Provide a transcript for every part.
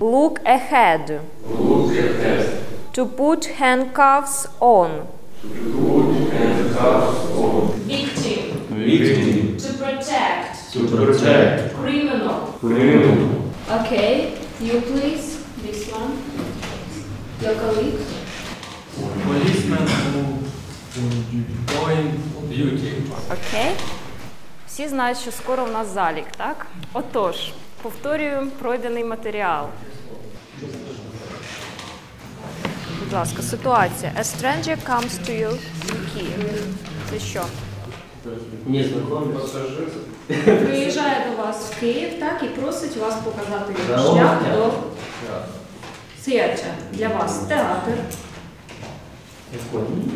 Look ahead. Look ahead. To put handcuffs on. To put handcuffs on. Victim To protect. to protect Criminal. criminal. Okay, you please. This one. Your colleague. Policeman who point duty. Окей. Всі знають, що скоро в нас залік, так? Отож, повторюємо пройдений матеріал. Будь ласка, ситуація. A stranger comes to you in Kyiv. Це що? Незнакомый Приїжджає до вас в Київ, так, і просить вас показати шлях театр. до theatre. Для вас театр.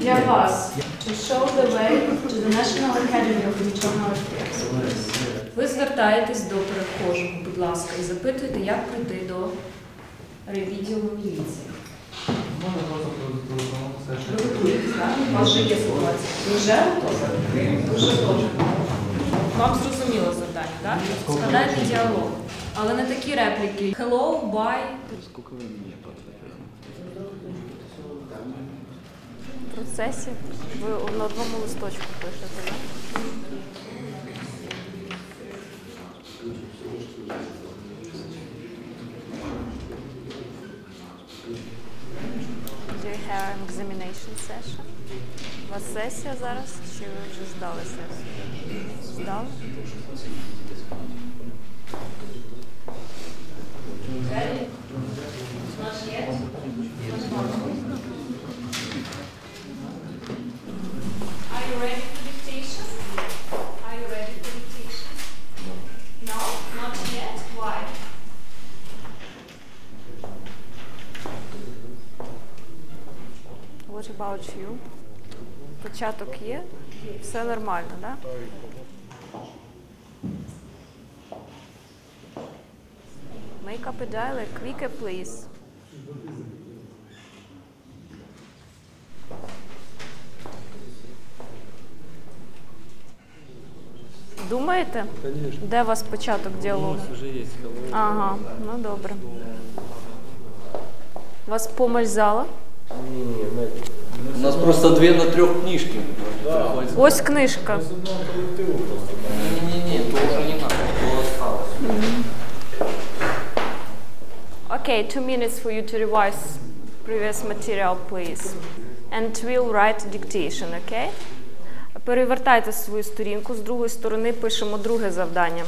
Для вас to show the way to the National Academy of Internal Affairs. Ви звертаєтесь до перехожого, будь ласка, і запитуєте, як прийти до ревідділу міліції. Можна просто телефонувати Ви готуєтесь, так? У вас вже є ситуація. Вже? Вже готові. Вам зрозуміло завдання, так? Складайте діалог. Але не такі репліки. Hello, bye. В процесі ви на одному листочку пишете, так? Do you have an examination session? У вас сесія зараз? Чи ви вже здали сесію? Здали? Початок є? Все нормально, так? Да? Make up a dialect quicker, please. Думаєте? Де у вас початок діалогу? Вже є Ага, ну добре. Вас помощь зала? У нас просто две на трех книжки. Ось книжка. Не-не-не, то уже не надо, то осталось. Okay, two minutes for you to revise previous material, please. And we'll write dictation, okay? Перевертайте свою сторінку, з другої сторони пишемо друге завдання.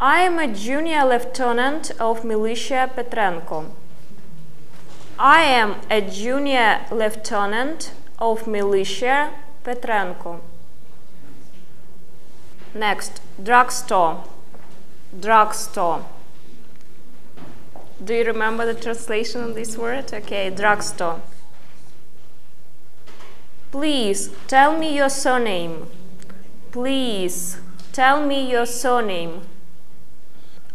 I am a junior lieutenant of militia Petrenko. I am a junior lieutenant of militia Petrenko. Next, drugstore. Drugstore. Do you remember the translation of this word? Okay, drugstore. Please tell me your surname. Please tell me your surname.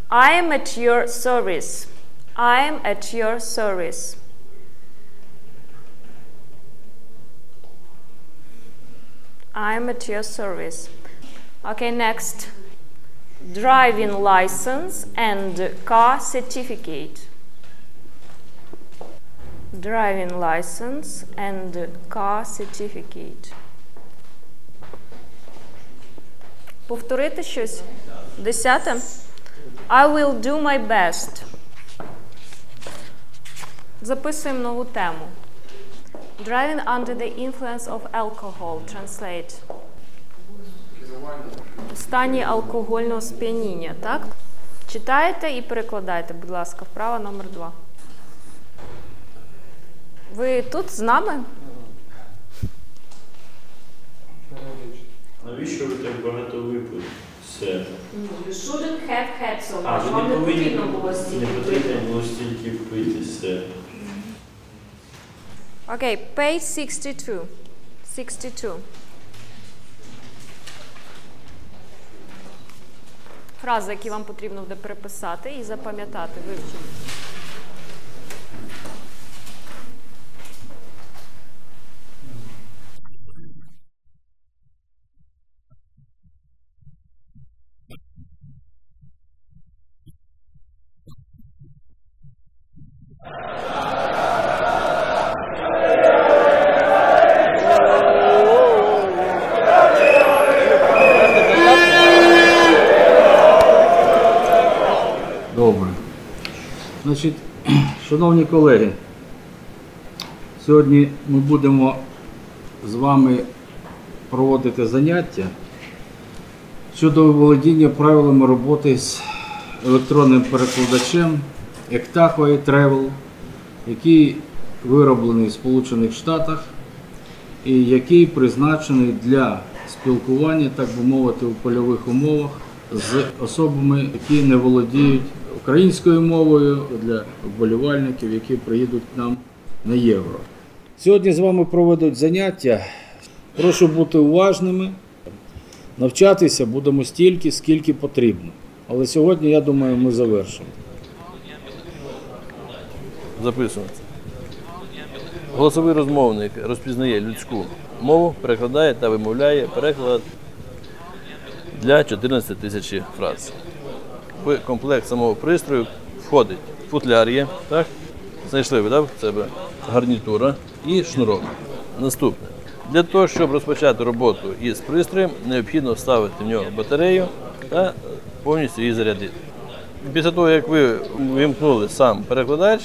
I am at your service. I am at your service. I am at your service. Okay, next. Driving license and car certificate. Driving license and car certificate. Повторити щось? Десяте. I will do my best. Записуємо нову тему. Driving under the influence of alcohol. Translate. В стані алкогольного сп'яніння, так? Читаєте і перекладайте, будь ласка, вправа номер два. Ви тут з нами? Навіщо ви так багато випили? Все. You shouldn't have had so А, ви не не повинні потрібно було не стільки потрібно було стільки пити все. Okay, page 62. 62. Фрази, які вам потрібно буде переписати і запам'ятати, вивчити. Значить, шановні колеги, сьогодні ми будемо з вами проводити заняття щодо володіння правилами роботи з електронним перекладачем Ектахвай Travel, який вироблений в Сполучених Штатах і який призначений для спілкування, так би мовити, у польових умовах з особами, які не володіють українською мовою для вболівальників, які приїдуть нам на євро. Сьогодні з вами проведуть заняття. Прошу бути уважними. Навчатися будемо стільки, скільки потрібно. Але сьогодні, я думаю, ми завершимо. записується. Голосовий розмовник розпізнає людську мову, перекладає та вимовляє переклад для 14 тисяч фраз. В комплект самого пристрою входить футляр є, так? Знайшли ви, так, в себе гарнітура і шнурок. Наступне. Для того, щоб розпочати роботу із пристроєм, необхідно вставити в нього батарею та повністю її зарядити. Після того, як ви вимкнули сам перекладач,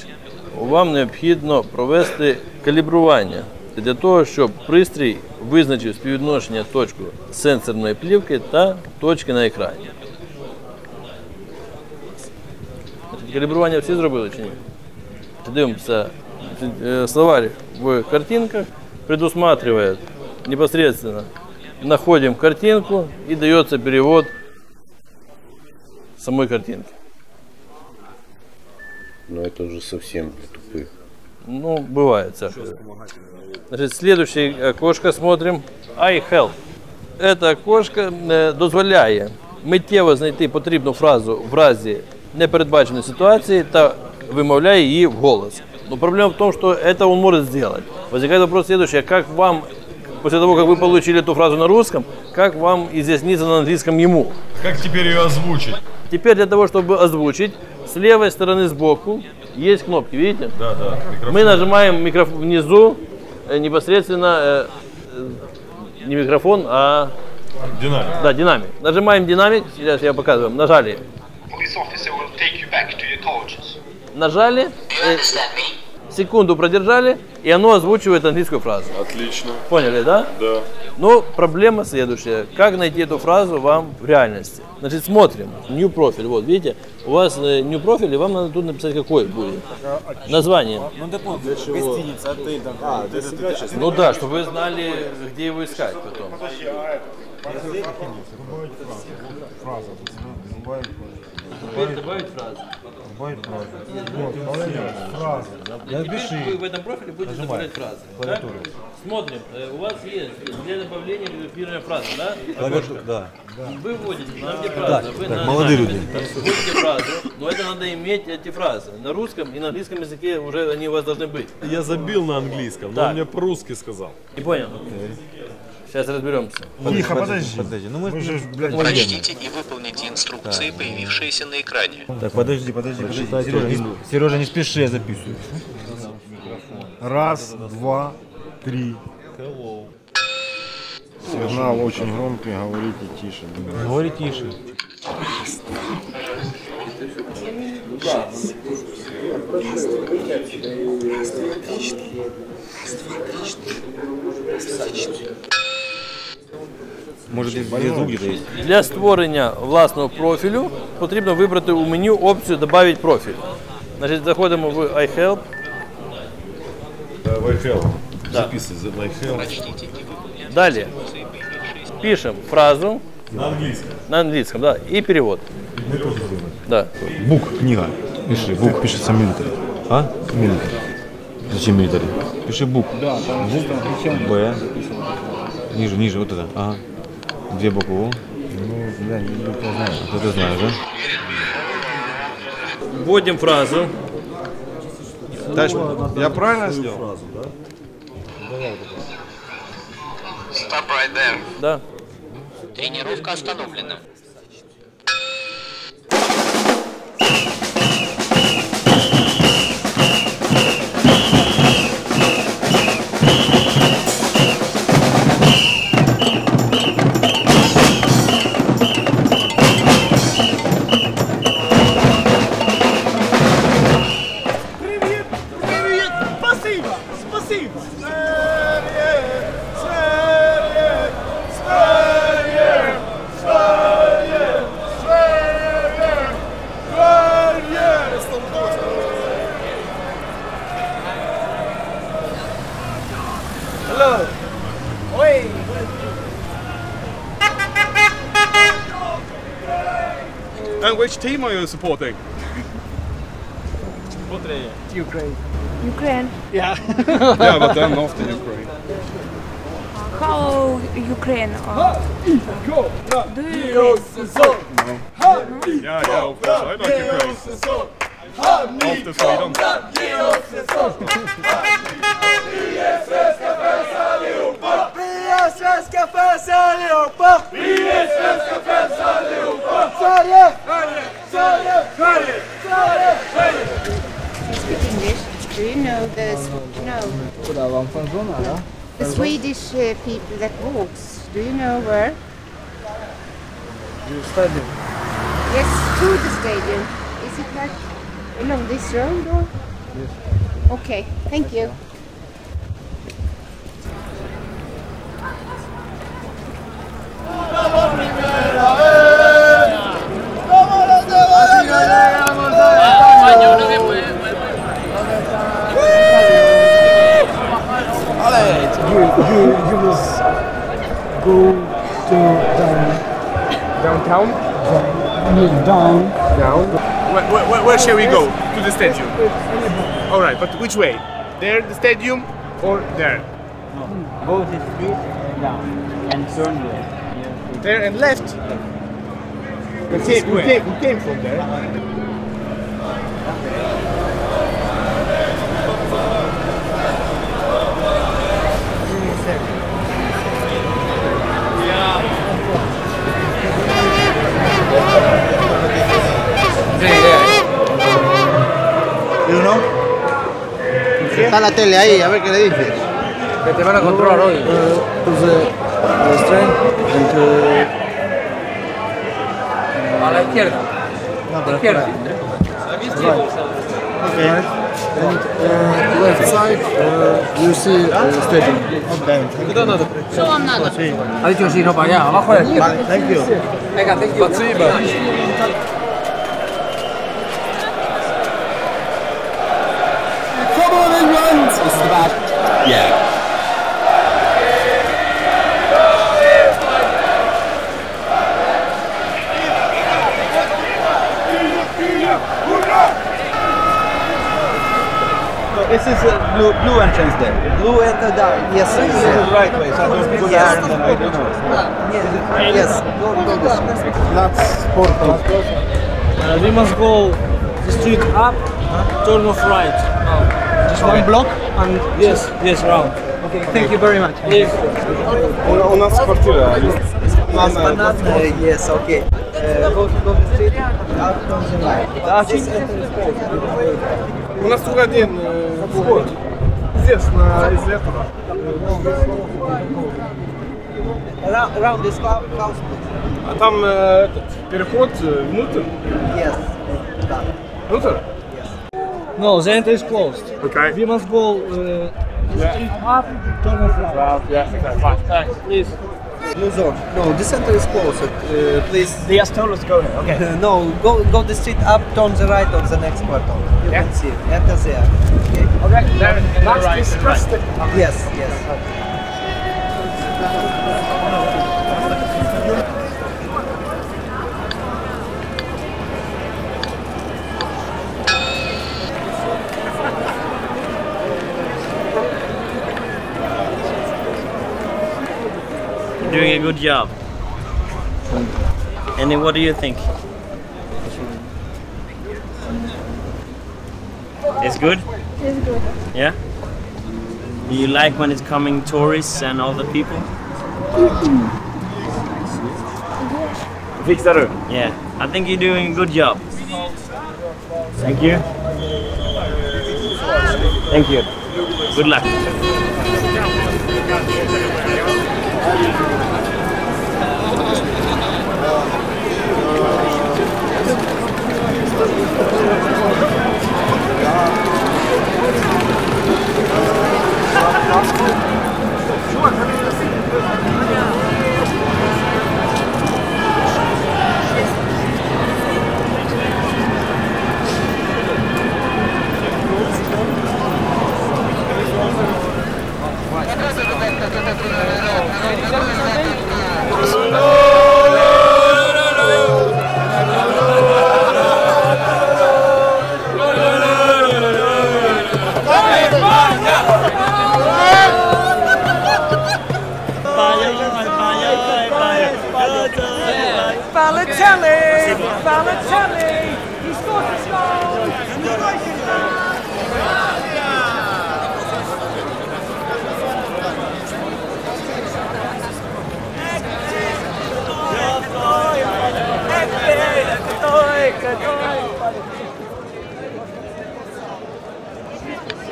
вам необхідно провести калібрування для того, щоб пристрій визначив співвідношення точку сенсорної плівки та точки на екрані. Калібрування всі зробили чи ні? Дивимося. Э, Словарь в картинках предусматривает непосредственно находим картинку и дается перевод самой картинки. Но это уже совсем тупых. Ну, бывает всякое. Значит, следующее окошко смотрим. iHelp. Это окошко е, дозволяє миттєво знайти потрібну фразу в разі непередбаченої ситуації та вимовляє її в голос. Но проблема в том, что это он может сделать. Возникает вопрос следующий. А как вам, после того, как вы получили эту фразу на русском, как вам изъясниться на английском ему? Как теперь ее озвучить? Теперь для того, чтобы озвучить, с левой стороны сбоку есть кнопки, видите? Да, да. Микрофон. Мы нажимаем микрофон внизу э, непосредственно э, э, не микрофон, а Динамик. да, динамик. Нажимаем динамик, сейчас я показываю. Нажали. Нажали, э, секунду продержали, и оно озвучивает английскую фразу. Отлично. Поняли, да? Да. Но проблема следующая. Как найти эту фразу вам в реальности? Значит, смотрим. New профиль. Вот, видите, у вас э, new профиль, и вам надо тут написать, какой будет. Название. Ну да, чтобы вы знали, где его искать потом. Теперь добавить фразу. Теперь вы в этом профиле будете добавлять фразы. Так? Смотрим. Э, У вас есть для добавления редактирования фразы, да? Окошко. Да. Вы вводите, там где фраза. Вы на- молодые люди. Вводите фразу, но это надо иметь эти фразы. На русском и на английском языке уже они у вас должны быть. Я забил на английском, но Так. он мне по-русски сказал. Не понял? Сейчас разберемся. Тихо, подожди. Подожди, ну мы, же, блядь, Прочтите и выполните инструкции, появившиеся на экране. Так, подожди, подожди, подожди. Сережа, не, Сережа, не спеши, я записываю. Раз, два, три. Сигнал очень громкий, говорите тише. Говори тише. Может, здесь звук где-то есть? Для створення власного профілю потрібно вибрати у меню опцію «Добавить профіль». Значить, заходимо в iHelp. Вайхел. Записывай за Вайхел. Прочтите и выполните Далі пишем фразу На английском. на английском, да, и перевод. Да. Бук, книга. Пиши, бук пишется милитари. А? Милитари. Зачем милитари? Пиши бук. Да, Б. Ниже, ниже, вот это. Ага. Буквы. О. Ну, я не знаю. Что ты знаешь, да? Вводим фразу. Дальше. Я правильно сделал? Stop right there. Да. Тренировка остановлена. Which team are you supporting? Ukraine. Ukraine. Yeah. yeah, but then after Ukraine. How Ukraine? Uh, do you Yeah, yeah, of course. I like Ukraine. After Sweden. Vi är svenska fans allihopa! Vi är svenska fans allihopa! Sverige! Sverige! Sverige! Sverige! speak English. Do you know the no the Swedish uh, people that walks? Do you know where? The stadium. Yes, to the stadium. Is it like along this road or? Yes. Okay, thank you. You, you, you must go to down, downtown. Down. Down. Where, where, where shall we go? To the stadium. Alright, but which way? There, the stadium, or there? Go to the street and down and turn left. There and left. We came, we came, we came from there. Está la tele ahí, a ver qué le dices. Que te van a controlar hoy. Eh, a la izquierda. No, la izquierda. Okay. Uh, left side uh, you see eh, uh, stadium. Okay. So I'm not. Ha dicho sí, no para allá, abajo. Vale, thank you. Venga, thank you. Yeah. This is a blue, blue entrance there. Blue enter down. Yes, this is the right way. So I don't go there and then I don't know. Yes, yes. Go, go this way. That's Porto. Uh, we must go the street up, turn off right. Just one block and yes, yes, round. Okay, thank you very much. Yes. У нас квартира. Yes, banana. Uh, yes, okay. Uh, go, go the street up, turn the right. This entrance Porto. У нас только один э, вход. Здесь, на, из этого. Around, around this house, house. А там э, этот, переход э, внутрь. Yes. Внутрь? No, the entry is closed. Okay. We must go uh, the street up, turn off right. Yeah, okay, fine. Thanks, please. Blue. No, the center is closed. Uh, please. They just told us to go here. Okay. no, go go the street up, turn the right on the next quarter. You can see. Enter there. Okay. Okay. There, That's right, disgusting. Yes, yes. Doing a good job. And then what do you think? It's good? It's good. Yeah? Do you like when it's coming tourists and all the people? Mm-hmm. Fixar du? Yeah, I think you're doing a good job. Thank you. Thank you. Good luck. Balotelli! Balotelli! He scored his goal!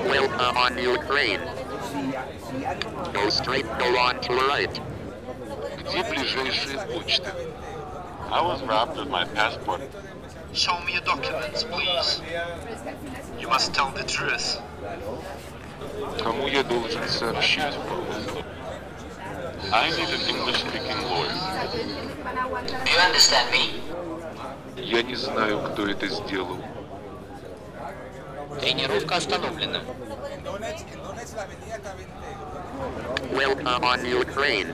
Welcome on Ukraine. Go straight, go on to the right. Где ближайшая почта? I was robbed of my passport. Show me your documents, please. You must tell the truth. Кому я должен сообщить? I need an English-speaking lawyer. Do you understand me? Я не знаю, кто это сделал. Тренировка остановлена. Welcome on Ukraine.